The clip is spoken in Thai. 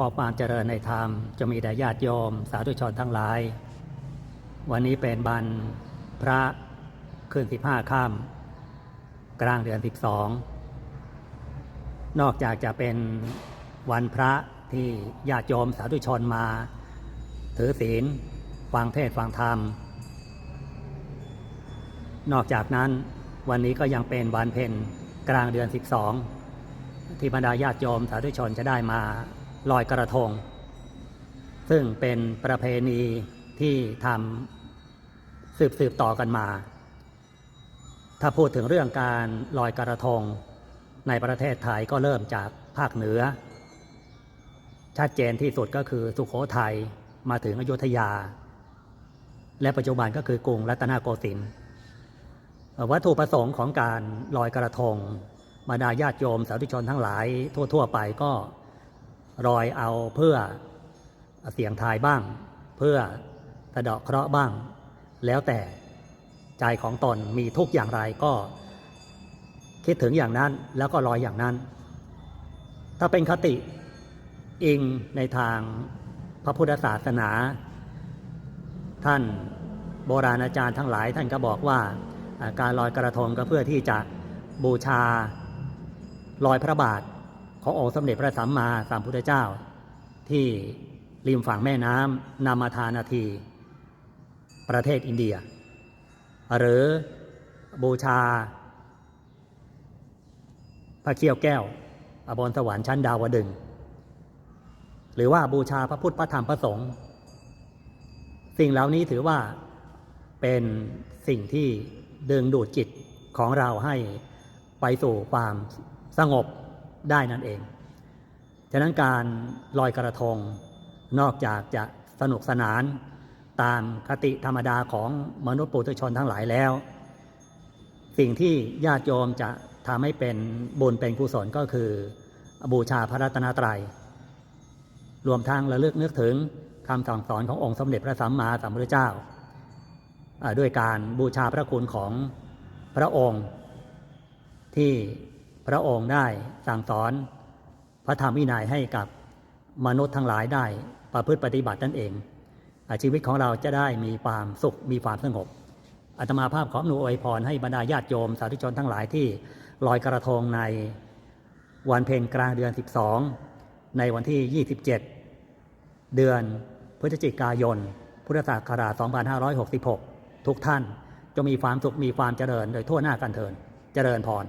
ขอความเจริญในธรรมจะมีแด่ญาติโยม สาธุชนทั้งหลาย วันนี้เป็นบันพระขึ้นสิบห้าค่ำกลางเดือนสิบสองนอกจากจะเป็นวันพระที่ญาติโยมสาธุชนมา ถือศีลฟังเทศฟังธรรม นอกจากนั้นวันนี้ก็ยังเป็นวันเพ็ญกลางเดือน12ที่บรรดาญาติโยมสาธุชนจะได้มา ลอยกระทง ซึ่งเป็นประเพณีที่ทำสืบสืบต่อกันมา ถ้าพูดถึงเรื่องการลอยกระทง ในประเทศไทยก็เริ่มจากภาคเหนือ ชัดเจนที่สุดก็คือสุขโขทัยมาถึงอยุธยา และปัจจุบันก็คือกรุงรัตนโกสินทร์วัตถุประสงค์ของการลอยกระทงบรรดาญาติโยมสาธุชนทั้งหลายทั่ว ๆ ไปก็ ลอยเอาเพื่อเสียงทายบ้าง เพื่อสะเดาะเคราะห์บ้าง แล้วแต่ใจของตนมีทุกอย่างไรก็คิดถึงอย่างนั้นแล้วก็ลอยอย่างนั้น ถ้าเป็นคติอิงในทางพระพุทธศาสนา ท่านโบราณอาจารย์ทั้งหลาย ท่านก็บอกว่าอ่าการลอยกระทงก็เพื่อที่จะบูชาลอยพระบาท ขององค์สมเด็จพระสัมมาสัมพุทธเจ้า ที่ริมฝั่งแม่น้ำนามาธานาที ประเทศอินเดีย หรือบูชา พระเขี้ยวแก้ว อบนสวรรค์ชั้นดาวดึง หรือว่าบูชาพระพุทธพระธรรมพระสงฆ์สิ่งเหล่านี้ถือว่าเป็นสิ่งที่ดึงดูดจิตของเราให้ไปสู่ความสงบ ได้นั่นเอง ฉะนั้นการลอยกระทงนอกจากจะสนุกสนานตามคติธรรมดาของมนุษย์ปุถุชนทั้งหลายแล้ว สิ่งที่ญาติโยมจะทำให้เป็นบุญเป็นกุศลก็คือ บูชาพระรัตนตรัย รวมทั้งระลึกนึกถึงคำสั่งสอนขององค์สมเด็จพระสัมมาสัมพุทธเจ้า ด้วยการบูชาพระคุณของพระองค์ที่ พระองค์ได้สั่งสอน พระธรรมวินัยให้กับมนุษย์ทั้งหลายได้ประพฤติปฏิบัตินั่นเองอาชีวิตของเราจะได้มีความสุขมีความสงบอาตมาภาพขออนุอวยพรให้บรรดาญาติโยมสาธุชนทั้งหลายที่ลอยกระทงในวันเพ็ญกลางเดือน 12 ในวันที่ 27 เดือนพฤศจิกายน พุทธศักราช 2566 ทุกท่านจงมีความสุขมีความเจริญโดยทั่วหน้ากันเทินเจริญพร